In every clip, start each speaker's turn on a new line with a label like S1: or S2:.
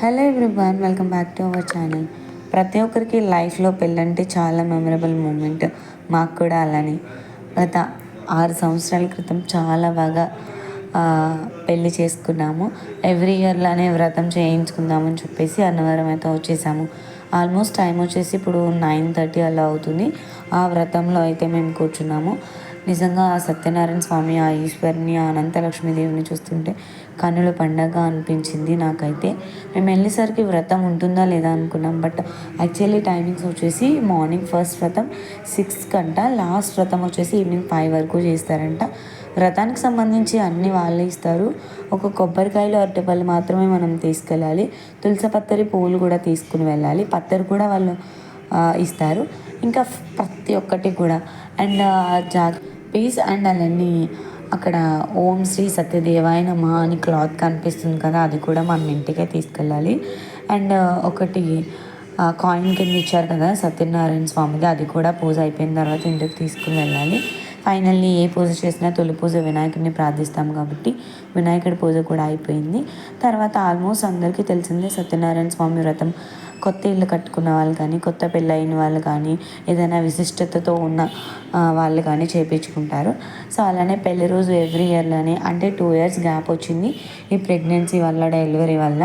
S1: Hello everyone welcome back to our channel ప్రతి ఒక్కరికి లైఫ్లో పెళ్ళంటే చాలా మెమరబుల్ మూమెంట్. మాకు కూడా అలానే. గత ఆరు సంవత్సరాల క్రితం చాలా బాగా పెళ్ళి చేసుకున్నాము. ఎవ్రీ ఇయర్లానే వ్రతం చేయించుకుందామని చెప్పేసి అన్నవరం అయితే వచ్చేసాము. ఆల్మోస్ట్ టైం వచ్చేసి ఇప్పుడు నైన్ థర్టీ అలా అవుతుంది. ఆ వ్రతంలో అయితే మేము కూర్చున్నాము. నిజంగా ఆ సత్యనారాయణ స్వామి ఆ ఈశ్వరిని ఆ అనంతలక్ష్మీదేవిని చూస్తుంటే కన్నుల పండగ అనిపించింది నాకైతే. మేము వెళ్ళేసరికి వ్రతం ఉంటుందా లేదా అనుకున్నాం బట్ యాక్చువల్లీ టైమింగ్స్ వచ్చేసి మార్నింగ్ ఫస్ట్ వ్రతం సిక్స్ కంట లాస్ట్ వ్రతం వచ్చేసి ఈవినింగ్ ఫైవ్ వరకు చేస్తారంట. వ్రతానికి సంబంధించి అన్ని వాళ్ళే ఇస్తారు. ఒక కొబ్బరికాయలు అరటిపళ్ళు మాత్రమే మనం తీసుకెళ్ళాలి. తులసి పత్తరి పువ్వులు కూడా తీసుకుని వెళ్ళాలి. పత్తరి కూడా వాళ్ళు ఇస్తారు. ఇంకా ప్రతి ఒక్కటి కూడా. అండ్ జా పీస్ అండ్ అలానే అక్కడ ఓం శ్రీ సత్యదేవాయ నమ అని క్లాత్ కనిపిస్తుంది కదా అది కూడా మనం ఇంటికే తీసుకెళ్ళాలి. అండ్ uh, ఒకటి కాయిన్ కింద ఇచ్చారు కదా సత్యనారాయణ స్వామిది అది కూడా పూజ అయిపోయిన తర్వాత ఇంటికి తీసుకుని వెళ్ళాలి. ఫైనల్లీ ఏ పూజ చేసినా తొలి పూజ వినాయకుడిని ప్రార్థిస్తాం కాబట్టి వినాయకుడి పూజ కూడా అయిపోయింది. తర్వాత ఆల్మోస్ట్ అందరికీ తెలిసిందే సత్యనారాయణ స్వామి వ్రతం. కొత్త ఇల్లు కట్టుకున్న వాళ్ళు కానీ కొత్త పెళ్ళైన వాళ్ళు కానీ ఏదైనా విశిష్టతతో ఉన్న వాళ్ళు కానీ చేపించుకుంటారు. సో అలానే పెళ్ళి రోజు ఎవ్రీ ఇయర్లోనే అంటే టూ ఇయర్స్ గ్యాప్ వచ్చింది ఈ ప్రెగ్నెన్సీ వల్ల డెలివరీ వల్ల.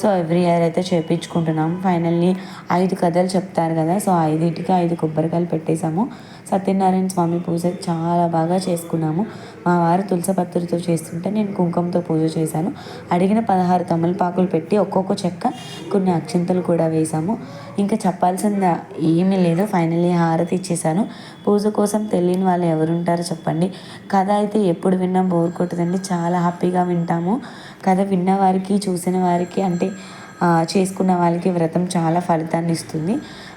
S1: సో ఎవ్రీ ఇయర్ అయితే చేపించుకుంటున్నాం. ఫైనల్లీ ఐదు కథలు చెప్తారు కదా సో ఐదింటికి ఐదు కొబ్బరికాయలు పెట్టేశాము. సత్యనారాయణ స్వామి పూజ చాలా బాగా చేసుకున్నాము. మా వారు తులసపత్రితో చేస్తుంటే నేను కుంకుమతో పూజ చేశాను. అడిగిన పదహారు తమలపాకులు పెట్టి ఒక్కొక్క చెక్క కొన్ని అక్షింతలు కూడా వేసి వేశాము ఇంకా చెప్పాల్సింది ఏమీ లేదు. ఫైనల్లీ హారతి ఇచ్చేసాను పూజ కోసం తెలియని వాళ్ళు ఎవరుంటారో చెప్పండి. కథ అయితే ఎప్పుడు విన్నా బోర్ కొట్టదండి. చాలా హ్యాపీగా వింటాము. కథ విన్న వారికి చూసిన వారికి అంటే చేసుకున్న వాళ్ళకి వ్రతం చాలా ఫలితాన్ని ఇస్తుంది.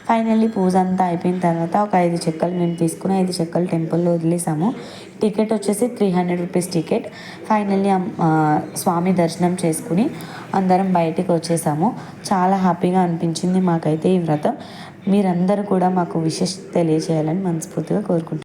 S1: ఫైనల్లీ పూజ అంతా అయిపోయిన తర్వాత ఒక ఐదు చెక్కలు మేము తీసుకుని ఐదు చెక్కలు టెంపుల్లో వదిలేసాము టికెట్ వచ్చేసి three hundred rupees ticket. Finally స్వామి దర్శనం చేసుకుని అందరం బయటికి వచ్చేసాము. చాలా హ్యాపీగా అనిపించింది మాకైతే ఈ వ్రతం. మీరందరూ కూడా మాకు విశేష తెలియజేయాలని మనస్ఫూర్తిగా కోరుకుంటున్నాను